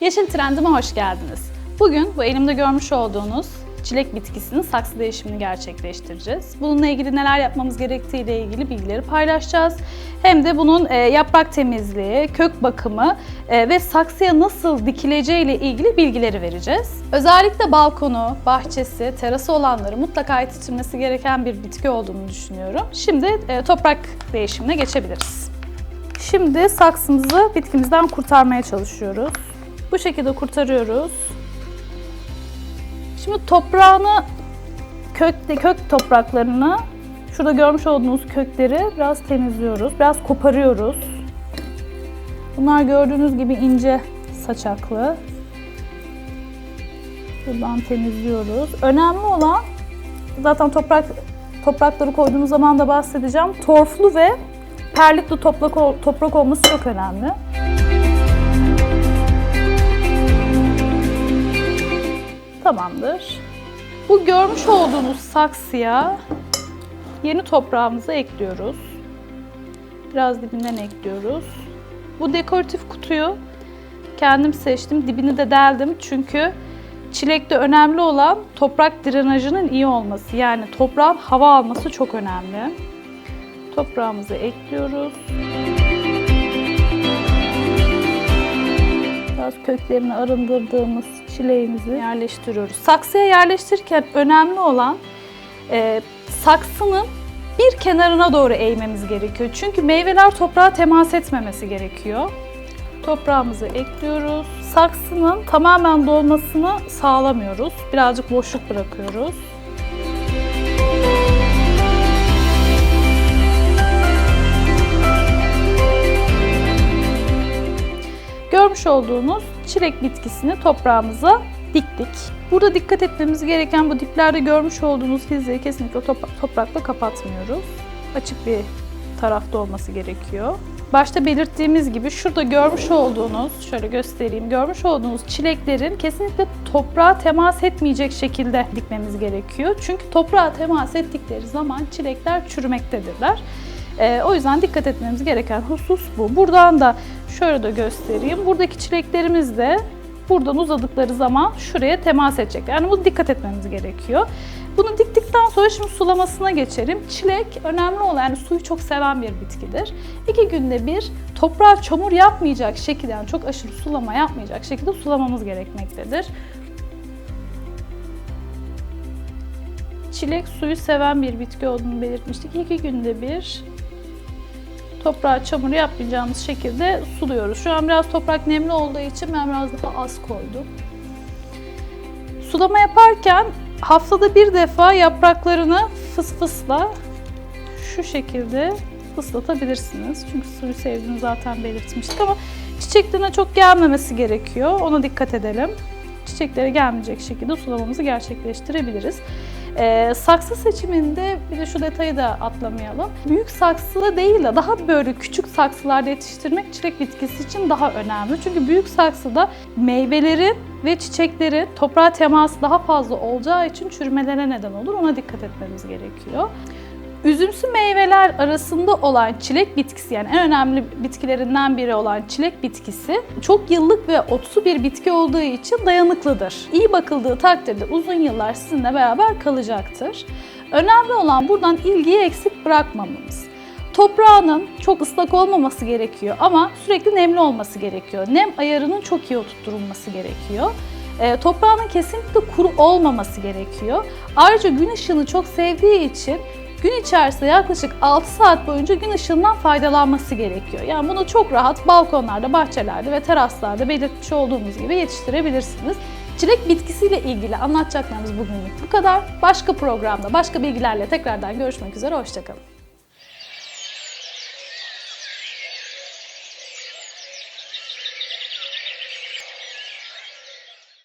Yeşil Trendime hoş geldiniz. Bugün bu elimde görmüş olduğunuz çilek bitkisinin saksı değişimini gerçekleştireceğiz. Bununla ilgili neler yapmamız gerektiği ile ilgili bilgileri paylaşacağız. Hem de bunun e, yaprak temizliği, kök bakımı e, ve saksıya nasıl dikileceği ile ilgili bilgileri vereceğiz. Özellikle balkonu, bahçesi, terası olanları mutlaka yetiştirmesi gereken bir bitki olduğunu düşünüyorum. Şimdi e, toprak değişimine geçebiliriz. Şimdi saksımızı bitkimizden kurtarmaya çalışıyoruz. Bu şekilde kurtarıyoruz. Şimdi toprağını, kökte kök topraklarını, şurada görmüş olduğunuz kökleri biraz temizliyoruz. Biraz koparıyoruz. Bunlar gördüğünüz gibi ince saçaklı. Buradan temizliyoruz. Önemli olan zaten toprak toprakları koyduğumuz zaman da bahsedeceğim. Torflu ve perlikli toprak, toprak olması çok önemli. Tamamdır. Bu görmüş olduğunuz saksıya yeni toprağımızı ekliyoruz. Biraz dibinden ekliyoruz. Bu dekoratif kutuyu kendim seçtim. Dibini de deldim çünkü çilekte önemli olan toprak drenajının iyi olması. Yani toprağın hava alması çok önemli. Toprağımızı ekliyoruz. Biraz köklerini arındırdığımız çileğimizi yerleştiriyoruz. Saksıya yerleştirirken önemli olan e, saksının bir kenarına doğru eğmemiz gerekiyor. Çünkü meyveler toprağa temas etmemesi gerekiyor. Toprağımızı ekliyoruz. Saksının tamamen dolmasını sağlamıyoruz. Birazcık boşluk bırakıyoruz. Görmüş olduğunuz çilek bitkisini toprağımıza diktik. Burada dikkat etmemiz gereken bu diplerde görmüş olduğunuz hizeyi kesinlikle top- toprakla kapatmıyoruz. Açık bir tarafta olması gerekiyor. Başta belirttiğimiz gibi şurada görmüş olduğunuz, şöyle göstereyim, görmüş olduğunuz çileklerin kesinlikle toprağa temas etmeyecek şekilde dikmemiz gerekiyor. Çünkü toprağa temas ettikleri zaman çilekler çürümektedirler. Ee, o yüzden dikkat etmemiz gereken husus bu. Buradan da şöyle de göstereyim. Buradaki çileklerimiz de buradan uzadıkları zaman şuraya temas edecek. Yani bu dikkat etmemiz gerekiyor. Bunu diktikten sonra şimdi sulamasına geçelim. Çilek önemli olan yani suyu çok seven bir bitkidir. İki günde bir toprağa çamur yapmayacak şekilde yani çok aşırı sulama yapmayacak şekilde sulamamız gerekmektedir. Çilek suyu seven bir bitki olduğunu belirtmiştik. İki günde bir toprağa çamur yapmayacağımız şekilde suluyoruz. Şu an biraz toprak nemli olduğu için ben biraz daha az koydum. Sulama yaparken haftada bir defa yapraklarını fıs fısla şu şekilde ıslatabilirsiniz. Çünkü suyu sevdiğini zaten belirtmiştik ama çiçeklerine çok gelmemesi gerekiyor. Ona dikkat edelim. Çiçeklere gelmeyecek şekilde sulamamızı gerçekleştirebiliriz. Ee, saksı seçiminde bir de şu detayı da atlamayalım. Büyük saksıda değil de daha böyle küçük saksılarda yetiştirmek çilek bitkisi için daha önemli. Çünkü büyük saksıda meyvelerin ve çiçeklerin toprağa teması daha fazla olacağı için çürümelere neden olur. Ona dikkat etmemiz gerekiyor. Üzümsü meyveler arasında olan çilek bitkisi yani en önemli bitkilerinden biri olan çilek bitkisi çok yıllık ve otsu bir bitki olduğu için dayanıklıdır. İyi bakıldığı takdirde uzun yıllar sizinle beraber kalacaktır. Önemli olan buradan ilgiyi eksik bırakmamamız. Toprağının çok ıslak olmaması gerekiyor ama sürekli nemli olması gerekiyor. Nem ayarının çok iyi oturtulması gerekiyor. E, toprağının kesinlikle kuru olmaması gerekiyor. Ayrıca gün ışığını çok sevdiği için gün içerisinde yaklaşık 6 saat boyunca gün ışığından faydalanması gerekiyor. Yani bunu çok rahat balkonlarda, bahçelerde ve teraslarda belirtmiş olduğumuz gibi yetiştirebilirsiniz. Çilek bitkisiyle ilgili anlatacaklarımız bugünlük bu kadar. Başka programda, başka bilgilerle tekrardan görüşmek üzere, hoşçakalın.